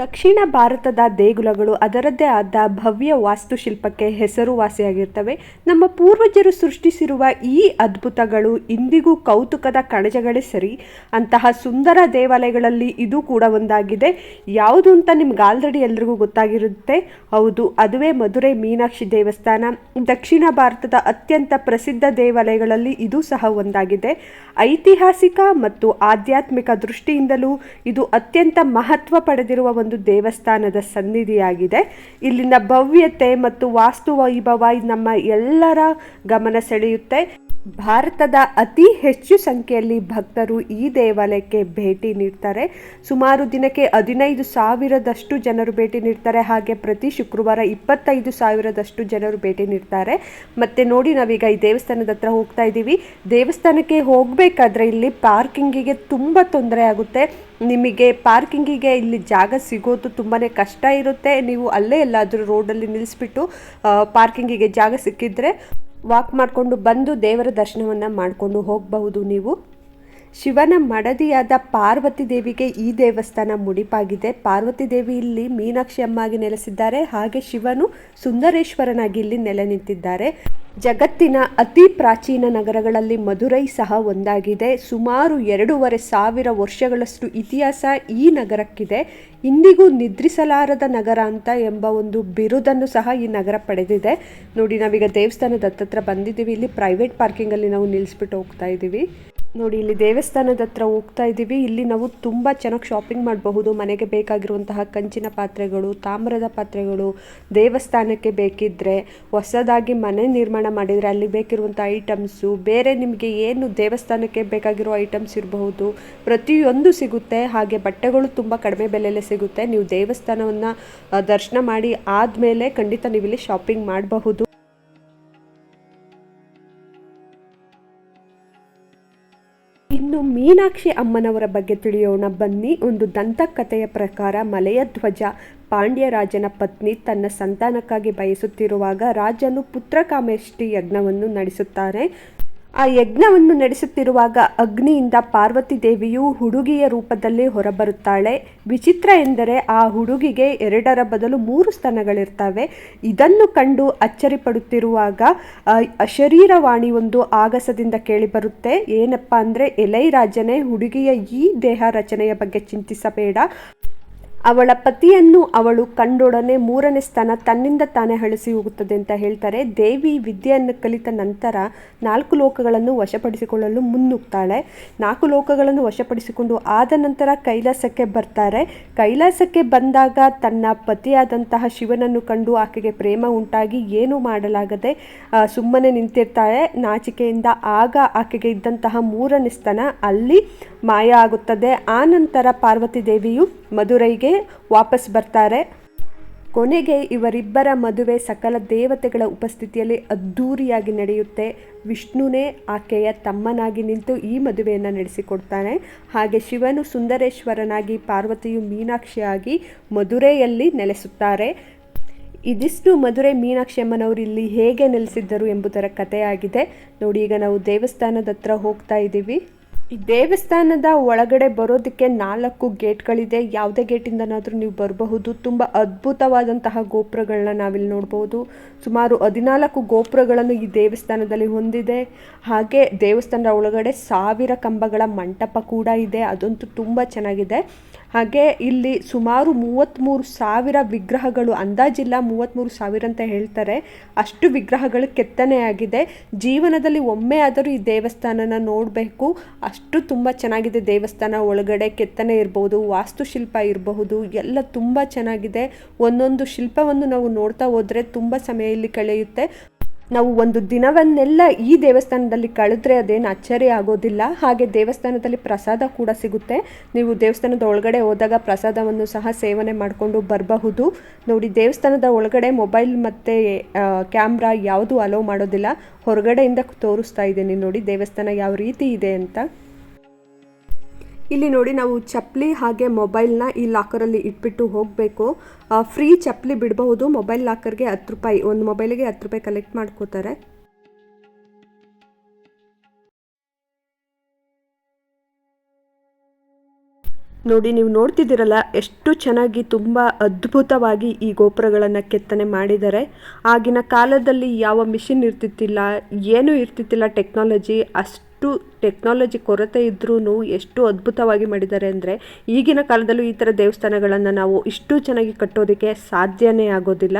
ದಕ್ಷಿಣ ಭಾರತದ ದೇಗುಲಗಳು ಅದರದ್ದೇ ಆದ ಭವ್ಯ ವಾಸ್ತುಶಿಲ್ಪಕ್ಕೆ ಹೆಸರುವಾಸಿಯಾಗಿರ್ತವೆ. ನಮ್ಮ ಪೂರ್ವಜರು ಸೃಷ್ಟಿಸಿರುವ ಈ ಅದ್ಭುತಗಳು ಇಂದಿಗೂ ಕೌತುಕದ ಕಣಜಗಳೇ ಸರಿ. ಅಂತಹ ಸುಂದರ ದೇವಾಲಯಗಳಲ್ಲಿ ಇದು ಕೂಡ ಒಂದಾಗಿದೆ. ಯಾವುದು ಅಂತ ನಿಮ್ಗೆ ಆಲ್ರೆಡಿ ಎಲ್ರಿಗೂ ಗೊತ್ತಾಗಿರುತ್ತೆ. ಹೌದು, ಅದುವೇ ಮಧುರೈ ಮೀನಾಕ್ಷಿ ದೇವಸ್ಥಾನ. ದಕ್ಷಿಣ ಭಾರತದ ಅತ್ಯಂತ ಪ್ರಸಿದ್ಧ ದೇವಾಲಯಗಳಲ್ಲಿ ಇದು ಸಹ ಒಂದಾಗಿದೆ. ಐತಿಹಾಸಿಕ ಮತ್ತು ಆಧ್ಯಾತ್ಮಿಕ ದೃಷ್ಟಿಯಿಂದಲೂ ಇದು ಅತ್ಯಂತ ಮಹತ್ವ ಪಡೆದಿರುವ ಒಂದು ದೇವಸ್ಥಾನದ ಸನ್ನಿಧಿಯಾಗಿದೆ. ಇಲ್ಲಿನ ಭವ್ಯತೆ ಮತ್ತು ವಾಸ್ತು ವೈಭವ ನಮ್ಮ ಎಲ್ಲರ ಗಮನ ಸೆಳೆಯುತ್ತೆ. ಭಾರತದ ಅತಿ ಹೆಚ್ಚು ಸಂಖ್ಯೆಯಲ್ಲಿ ಭಕ್ತರು ಈ ದೇವಾಲಯಕ್ಕೆ ಭೇಟಿ ನೀಡ್ತಾರೆ. ಸುಮಾರು ದಿನಕ್ಕೆ ಹದಿನೈದು ಸಾವಿರದಷ್ಟು ಜನರು ಭೇಟಿ ನೀಡ್ತಾರೆ. ಹಾಗೆ ಪ್ರತಿ ಶುಕ್ರವಾರ ಇಪ್ಪತ್ತೈದು ಸಾವಿರದಷ್ಟು ಜನರು ಭೇಟಿ ನೀಡ್ತಾರೆ. ಮತ್ತು ನೋಡಿ ನಾವೀಗ ಈ ದೇವಸ್ಥಾನದ ಹತ್ರ ಹೋಗ್ತಾ ಇದ್ದೀವಿ. ದೇವಸ್ಥಾನಕ್ಕೆ ಹೋಗಬೇಕಾದ್ರೆ ಇಲ್ಲಿ ಪಾರ್ಕಿಂಗಿಗೆ ತುಂಬ ತೊಂದರೆ ಆಗುತ್ತೆ. ನಿಮಗೆ ಪಾರ್ಕಿಂಗಿಗೆ ಇಲ್ಲಿ ಜಾಗ ಸಿಗೋದು ತುಂಬಾ ಕಷ್ಟ ಇರುತ್ತೆ. ನೀವು ಅಲ್ಲೇ ಎಲ್ಲಾದರೂ ರೋಡಲ್ಲಿ ನಿಲ್ಲಿಸ್ಬಿಟ್ಟು ಪಾರ್ಕಿಂಗಿಗೆ ಜಾಗ ಸಿಕ್ಕಿದ್ರೆ ವಾಕ್ ಮಾಡಿಕೊಂಡು ಬಂದು ದೇವರ ದರ್ಶನವನ್ನು ಮಾಡಿಕೊಂಡು ಹೋಗಬಹುದು ನೀವು. ಶಿವನ ಮಡದಿಯಾದ ಪಾರ್ವತಿ ದೇವಿಗೆ ಈ ದೇವಸ್ಥಾನ ಮುಡಿಪಾಗಿದೆ. ಪಾರ್ವತಿ ದೇವಿ ಇಲ್ಲಿ ಮೀನಾಕ್ಷಿ ಅಮ್ಮಾಗಿ ನೆಲೆಸಿದ್ದಾರೆ. ಹಾಗೆ ಶಿವನು ಸುಂದರೇಶ್ವರನಾಗಿ ಇಲ್ಲಿ ನೆಲೆ ನಿಂತಿದ್ದಾರೆ. ಜಗತ್ತಿನ ಅತಿ ಪ್ರಾಚೀನ ನಗರಗಳಲ್ಲಿ ಮಧುರೈ ಸಹ ಒಂದಾಗಿದೆ. ಸುಮಾರು ಎರಡೂವರೆ ಸಾವಿರ ವರ್ಷಗಳಷ್ಟು ಇತಿಹಾಸ ಈ ನಗರಕ್ಕಿದೆ. ಇಂದಿಗೂ ನಿದ್ರಿಸಲಾರದ ನಗರ ಅಂತ ಎಂಬ ಒಂದು ಬಿರುದನ್ನು ಸಹ ಈ ನಗರ ಪಡೆದಿದೆ. ನೋಡಿ, ನಾವೀಗ ದೇವಸ್ಥಾನದ ಹತ್ತತ್ರ ಬಂದಿದ್ದೀವಿ. ಇಲ್ಲಿ ಪ್ರೈವೇಟ್ ಪಾರ್ಕಿಂಗಲ್ಲಿ ನಾವು ನಿಲ್ಲಿಸ್ಬಿಟ್ಟು ಹೋಗ್ತಾ ಇದ್ದೀವಿ. ನೋಡಿ, ಇಲ್ಲಿ ದೇವಸ್ಥಾನದ ಹತ್ರ ಹೋಗ್ತಾ ಇದ್ದೀವಿ. ಇಲ್ಲಿ ನಾವು ತುಂಬ ಚೆನ್ನಾಗಿ ಶಾಪಿಂಗ್ ಮಾಡಬಹುದು. ಮನೆಗೆ ಬೇಕಾಗಿರುವಂತಹ ಕಂಚಿನ ಪಾತ್ರೆಗಳು, ತಾಮ್ರದ ಪಾತ್ರೆಗಳು, ದೇವಸ್ಥಾನಕ್ಕೆ ಬೇಕಿದ್ದರೆ ಹೊಸದಾಗಿ ಮನೆ ನಿರ್ಮಾಣ ಮಾಡಿದರೆ ಅಲ್ಲಿ ಬೇಕಿರುವಂಥ ಐಟಮ್ಸು ಬೇರೆ ನಿಮಗೆ ಏನು ದೇವಸ್ಥಾನಕ್ಕೆ ಬೇಕಾಗಿರೋ ಐಟಮ್ಸ್ ಇರಬಹುದು, ಪ್ರತಿಯೊಂದು ಸಿಗುತ್ತೆ. ಹಾಗೆ ಬಟ್ಟೆಗಳು ತುಂಬ ಕಡಿಮೆ ಬೆಲೆಯಲ್ಲೇ ಸಿಗುತ್ತೆ. ನೀವು ದೇವಸ್ಥಾನವನ್ನು ದರ್ಶನ ಮಾಡಿ ಆದಮೇಲೆ ಖಂಡಿತ ನೀವು ಇಲ್ಲಿ ಶಾಪಿಂಗ್ ಮಾಡಬಹುದು. ಮೀನಾಕ್ಷಿ ಅಮ್ಮನವರ ಬಗ್ಗೆ ತಿಳಿಯೋಣ. ಬನ್ನಿ, ಒಂದು ದಂತಕಥೆಯ ಪ್ರಕಾರ ಮಲೆಯ ಧ್ವಜ. ಪಾಂಡ್ಯರಾಜನ ಪತ್ನಿ ತನ್ನ ಸಂತಾನಕ್ಕಾಗಿ ಬಯಸುತ್ತಿರುವಾಗ ರಾಜನು ಪುತ್ರಕಾಮೇಷ್ಟಿ ಯಜ್ಞವನ್ನು ನಡೆಸುತ್ತಾರೆ. ಆ ಯಜ್ಞವನ್ನು ನಡೆಸುತ್ತಿರುವಾಗ ಅಗ್ನಿಯಿಂದ ಪಾರ್ವತಿ ದೇವಿಯು ಹುಡುಗಿಯ ರೂಪದಲ್ಲಿ ಹೊರಬರುತ್ತಾಳೆ. ವಿಚಿತ್ರ ಎಂದರೆ ಆ ಹುಡುಗಿಗೆ ಎರಡರ ಬದಲು ಮೂರು ಸ್ತನಗಳಿರ್ತವೆ ಇದನ್ನು ಕಂಡು ಅಚ್ಚರಿಪಡುತ್ತಿರುವಾಗ ಶರೀರವಾಣಿ ಒಂದು ಆಗಸದಿಂದ ಕೇಳಿಬರುತ್ತೆ. ಏನಪ್ಪ ಅಂದರೆ ಎಲೈ ರಾಜನೇ ಹುಡುಗಿಯ ಈ ದೇಹ ರಚನೆಯ ಬಗ್ಗೆ ಚಿಂತಿಸಬೇಡ. ಅವಳ ಪತಿಯನ್ನು ಅವಳು ಕಂಡೊಡನೆ ಮೂರನೇ ಸ್ಥಾನ ತನ್ನಿಂದ ತಾನೇ ಅಳಿಸಿ ಹೋಗುತ್ತದೆ ಅಂತ ಹೇಳ್ತಾರೆ. ದೇವಿ ವಿದ್ಯೆಯನ್ನು ಕಲಿತ ನಂತರ ನಾಲ್ಕು ಲೋಕಗಳನ್ನು ವಶಪಡಿಸಿಕೊಳ್ಳಲು ಮುನ್ನುಗ್ತಾಳೆ. ನಾಲ್ಕು ಲೋಕಗಳನ್ನು ವಶಪಡಿಸಿಕೊಂಡು ಆದ ನಂತರ ಕೈಲಾಸಕ್ಕೆ ಬರ್ತಾರೆ. ಕೈಲಾಸಕ್ಕೆ ಬಂದಾಗ ತನ್ನ ಪತಿಯಾದಂತಹ ಶಿವನನ್ನು ಕಂಡು ಆಕೆಗೆ ಪ್ರೇಮ ಉಂಟಾಗಿ ಏನು ಮಾಡಲಾಗದೆ ಸುಮ್ಮನೆ ನಿಂತಿರ್ತಾಳೆ. ನಾಚಿಕೆಯಿಂದ ಆಗ ಆಕೆಗೆ ಇದ್ದಂತಹ ಮೂರನೇ ಸ್ಥಾನ ಅಲ್ಲಿ ಮಾಯ ಆಗುತ್ತದೆ. ಆ ನಂತರ ಪಾರ್ವತಿ ದೇವಿಯು ಮಧುರೈಗೆ ವಾಪಸ್ ಬರ್ತಾರೆ. ಕೊನೆಗೆ ಇವರಿಬ್ಬರ ಮದುವೆ ಸಕಲ ದೇವತೆಗಳ ಉಪಸ್ಥಿತಿಯಲ್ಲಿ ಅದ್ಧೂರಿಯಾಗಿ ನಡೆಯುತ್ತೆ. ವಿಷ್ಣುನೇ ಆಕೆಯ ತಮ್ಮನಾಗಿ ನಿಂತು ಈ ಮದುವೆಯನ್ನು ನಡೆಸಿಕೊಡ್ತಾನೆ. ಹಾಗೆ ಶಿವನು ಸುಂದರೇಶ್ವರನಾಗಿ ಪಾರ್ವತಿಯು ಮೀನಾಕ್ಷಿಯಾಗಿ ಮಧುರೆಯಲ್ಲಿ ನೆಲೆಸುತ್ತಾರೆ. ಇದಿಷ್ಟು ಮಧುರೆ ಮೀನಾಕ್ಷಿ ಅಮ್ಮನವರು ಇಲ್ಲಿ ಹೇಗೆ ನೆಲೆಸಿದ್ದರು ಎಂಬುದರ ಕಥೆಯಾಗಿದೆ. ನೋಡಿ, ಈಗ ನಾವು ದೇವಸ್ಥಾನದ ಹತ್ರ ಹೋಗ್ತಾ ಇದ್ದೀವಿ. ಈ ದೇವಸ್ಥಾನದ ಒಳಗಡೆ ಬರೋದಕ್ಕೆ ನಾಲ್ಕು ಗೇಟ್ಗಳಿದೆ. ಯಾವುದೇ ಗೇಟಿಂದನಾದರೂ ನೀವು ಬರಬಹುದು. ತುಂಬ ಅದ್ಭುತವಾದಂತಹ ಗೋಪುರಗಳನ್ನ ನಾವಿಲ್ಲಿ ನೋಡಬಹುದು ಸುಮಾರು ಹದಿನಾಲ್ಕು ಗೋಪುರಗಳನ್ನು ಈ ದೇವಸ್ಥಾನದಲ್ಲಿ ಹೊಂದಿದೆ. ಹಾಗೆ ದೇವಸ್ಥಾನದ ಒಳಗಡೆ ಸಾವಿರ ಕಂಬಗಳ ಮಂಟಪ ಕೂಡ ಇದೆ. ಅದಂತೂ ತುಂಬ ಚೆನ್ನಾಗಿದೆ. ಹಾಗೆ ಇಲ್ಲಿ ಸುಮಾರು ಮೂವತ್ತ್ಮೂರು ಸಾವಿರ ವಿಗ್ರಹಗಳು, ಅಂದಾಜಿಲ್ಲ ಮೂವತ್ತ್ಮೂರು ಸಾವಿರ ಅಂತ ಹೇಳ್ತಾರೆ. ಅಷ್ಟು ವಿಗ್ರಹಗಳು ಕೆತ್ತನೆಯಾಗಿದೆ. ಜೀವನದಲ್ಲಿ ಒಮ್ಮೆ ಆದರೂ ಈ ದೇವಸ್ಥಾನನ ನೋಡಬೇಕು. ಅಷ್ಟು ತುಂಬ ಚೆನ್ನಾಗಿದೆ. ದೇವಸ್ಥಾನ ಒಳಗಡೆ ಕೆತ್ತನೆ ಇರ್ಬೋದು, ವಾಸ್ತುಶಿಲ್ಪ ಇರಬಹುದು, ಎಲ್ಲ ತುಂಬ ಚೆನ್ನಾಗಿದೆ. ಒಂದೊಂದು ಶಿಲ್ಪವನ್ನು ನಾವು ನೋಡ್ತಾ ಹೋದರೆ ತುಂಬ ಸಮಯ ಇಲ್ಲಿ ಕಳೆಯುತ್ತೆ. ನಾವು ಒಂದು ದಿನವನ್ನೆಲ್ಲ ಈ ದೇವಸ್ಥಾನದಲ್ಲಿ ಕಳೆದ್ರೆ ಅದೇನು ಅಚ್ಚರಿ ಆಗೋದಿಲ್ಲ. ಹಾಗೆ ದೇವಸ್ಥಾನದಲ್ಲಿ ಪ್ರಸಾದ ಕೂಡ ಸಿಗುತ್ತೆ. ನೀವು ದೇವಸ್ಥಾನದ ಒಳಗಡೆ ಹೋದಾಗ ಪ್ರಸಾದವನ್ನು ಸಹ ಸೇವನೆ ಮಾಡಿಕೊಂಡು ಬರಬಹುದು. ನೋಡಿ, ದೇವಸ್ಥಾನದ ಒಳಗಡೆ ಮೊಬೈಲ್ ಮತ್ತು ಕ್ಯಾಮ್ರಾ ಯಾವುದೂ ಅಲೋ ಮಾಡೋದಿಲ್ಲ. ಹೊರಗಡೆಯಿಂದ ತೋರಿಸ್ತಾ ಇದ್ದೀನಿ ನೋಡಿ, ದೇವಸ್ಥಾನ ಯಾವ ರೀತಿ ಇದೆ ಅಂತ. ಇಲ್ಲಿ ನೋಡಿ ನಾವು ಚಪ್ಪಲಿ ಹಾಗೆ ಮೊಬೈಲ್ನ ಈ ಲಾಕರಲ್ಲಿ ಇಟ್ಬಿಟ್ಟು ಹೋಗಬೇಕು. ಫ್ರೀ ಚಪ್ಪಲಿ ಬಿಡಬಹುದು. ಮೊಬೈಲ್ ಲಾಕರ್ಗೆ ಹತ್ತು ರೂಪಾಯಿ, ಒಂದು ಮೊಬೈಲಿಗೆ ಹತ್ತು ರೂಪಾಯಿ ಕಲೆಕ್ಟ್ ಮಾಡ್ಕೋತಾರೆ. ನೋಡಿ, ನೀವು ನೋಡ್ತಿದ್ದೀರಲ್ಲ, ಎಷ್ಟು ಚೆನ್ನಾಗಿ ತುಂಬ ಅದ್ಭುತವಾಗಿ ಈ ಗೋಪುರಗಳನ್ನು ಕೆತ್ತನೆ ಮಾಡಿದ್ದಾರೆ. ಆಗಿನ ಕಾಲದಲ್ಲಿ ಯಾವ ಮಿಷಿನ್ ಇರ್ತಿತ್ತಿಲ್ಲ, ಏನೂ ಇರ್ತಿತ್ತಿಲ್ಲ ಟೆಕ್ನಾಲಜಿ ಅಷ್ಟು ಟೆಕ್ನಾಲಜಿ ಕೊರತೆ ಇದ್ರೂ ಎಷ್ಟು ಅದ್ಭುತವಾಗಿ ಮಾಡಿದ್ದಾರೆ ಅಂದರೆ ಈಗಿನ ಕಾಲದಲ್ಲೂ ಈ ಥರ ದೇವಸ್ಥಾನಗಳನ್ನು ನಾವು ಇಷ್ಟು ಚೆನ್ನಾಗಿ ಕಟ್ಟೋದಕ್ಕೆ ಸಾಧ್ಯನೇ ಆಗೋದಿಲ್ಲ.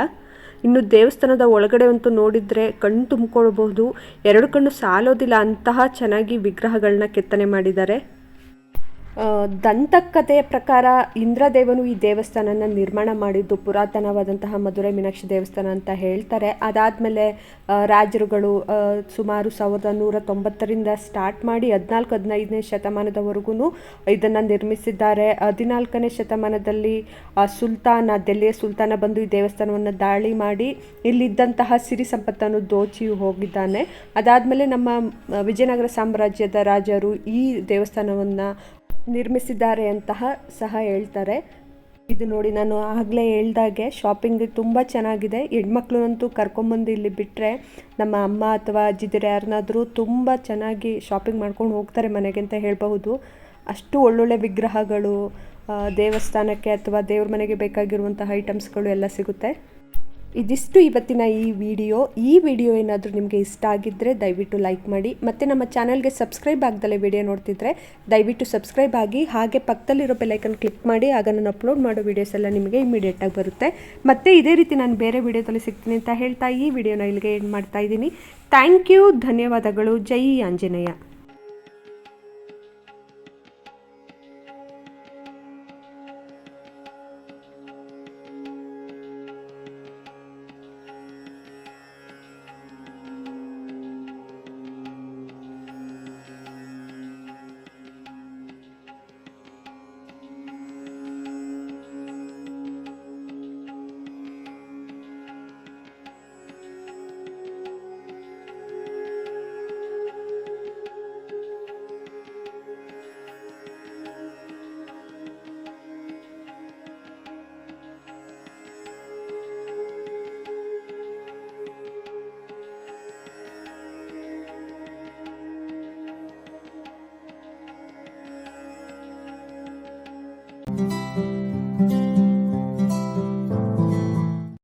ಇನ್ನು ದೇವಸ್ಥಾನದ ಒಳಗಡೆ ಅಂತೂ ನೋಡಿದರೆ ಕಣ್ಣು ತುಂಬಿಕೊಳ್ಬಹುದು, ಎರಡು ಕಣ್ಣು ಸಾಲೋದಿಲ್ಲ ಅಂತಹ ಚೆನ್ನಾಗಿ ವಿಗ್ರಹಗಳನ್ನ ಕೆತ್ತನೆ ಮಾಡಿದ್ದಾರೆ. ದಂತಕಥೆಯ ಪ್ರಕಾರ ಇಂದ್ರದೇವನು ಈ ದೇವಸ್ಥಾನನ ನಿರ್ಮಾಣ ಮಾಡಿದ್ದು ಪುರಾತನವಾದಂತಹ ಮಧುರೈ ಮೀನಾಕ್ಷಿ ದೇವಸ್ಥಾನ ಅಂತ ಹೇಳ್ತಾರೆ. ಅದಾದಮೇಲೆ ರಾಜರುಗಳು ಸುಮಾರು ಸಾವಿರದ ನೂರ ತೊಂಬತ್ತರಿಂದ ಸ್ಟಾರ್ಟ್ ಮಾಡಿ ಹದಿನಾಲ್ಕು, ಹದಿನೈದನೇ ಶತಮಾನದವರೆಗೂ ಇದನ್ನು ನಿರ್ಮಿಸಿದ್ದಾರೆ. ಹದಿನಾಲ್ಕನೇ ಶತಮಾನದಲ್ಲಿ ಸುಲ್ತಾನ ದೆಲ್ಲಿಯ ಸುಲ್ತಾನ ಬಂದು ಈ ದೇವಸ್ಥಾನವನ್ನು ದಾಳಿ ಮಾಡಿ ಇಲ್ಲಿದ್ದಂತಹ ಸಿರಿ ಸಂಪತ್ತನ್ನು ದೋಚಿ ಹೋಗಿದ್ದಾನೆ. ಅದಾದಮೇಲೆ ನಮ್ಮ ವಿಜಯನಗರ ಸಾಮ್ರಾಜ್ಯದ ರಾಜರು ಈ ದೇವಸ್ಥಾನವನ್ನು ನಿರ್ಮಿಸಿದ್ದಾರೆ ಅಂತಹ ಸಹ ಹೇಳ್ತಾರೆ. ಇದು ನೋಡಿ ನಾನು ಆಗಲೇ ಹೇಳ್ದಾಗೆ ಶಾಪಿಂಗ್ ತುಂಬ ಚೆನ್ನಾಗಿದೆ. ಹೆಣ್ಮಕ್ಳನ್ನಂತೂ ಕರ್ಕೊಂಬಂದು ಇಲ್ಲಿ ಬಿಟ್ಟರೆ ನಮ್ಮ ಅಮ್ಮ ಅಥವಾ ಅಜ್ಜಿದಿರು ಯಾರನ್ನಾದರೂ ತುಂಬ ಚೆನ್ನಾಗಿ ಶಾಪಿಂಗ್ ಮಾಡ್ಕೊಂಡು ಹೋಗ್ತಾರೆ ಮನೆಗೆ ಅಂತ ಹೇಳಬಹುದು. ಅಷ್ಟು ಒಳ್ಳೊಳ್ಳೆ ವಿಗ್ರಹಗಳು ದೇವಸ್ಥಾನಕ್ಕೆ ಅಥವಾ ದೇವ್ರ ಮನೆಗೆ ಬೇಕಾಗಿರುವಂಥ ಐಟಮ್ಸ್ಗಳು ಎಲ್ಲ ಸಿಗುತ್ತೆ. ಇದಿಷ್ಟು ಇವತ್ತಿನ ಈ ವಿಡಿಯೋ. ಈ ವಿಡಿಯೋ ಏನಾದರೂ ನಿಮಗೆ ಇಷ್ಟ ಆಗಿದ್ದರೆ ದಯವಿಟ್ಟು ಲೈಕ್ ಮಾಡಿ, ಮತ್ತು ನಮ್ಮ ಚಾನಲ್ಗೆ ಸಬ್ಸ್ಕ್ರೈಬ್ ಆಗ್ದಲೇ ವಿಡಿಯೋ ನೋಡ್ತಿದ್ರೆ ದಯವಿಟ್ಟು ಸಬ್ಸ್ಕ್ರೈಬ್ ಆಗಿ, ಹಾಗೆ ಪಕ್ಕದಲ್ಲಿರೋ ಬೆಲೈಕನ್ ಕ್ಲಿಕ್ ಮಾಡಿ, ಆಗ ನಾನು ಅಪ್ಲೋಡ್ ಮಾಡೋ ವೀಡಿಯೋಸ್ ಎಲ್ಲ ನಿಮಗೆ ಇಮಿಡಿಯೇಟಾಗಿ ಬರುತ್ತೆ. ಮತ್ತು ಇದೇ ರೀತಿ ನಾನು ಬೇರೆ ವಿಡಿಯೋದಲ್ಲಿ ಸಿಗ್ತೀನಿ ಅಂತ ಹೇಳ್ತಾ ಈ ವಿಡಿಯೋನ ಇಲ್ಲಿಗೆ ಏನು ಮಾಡ್ತಾ ಇದ್ದೀನಿ. ಥ್ಯಾಂಕ್ ಯು ಧನ್ಯವಾದಗಳು. ಜೈ ಆಂಜನೇಯ.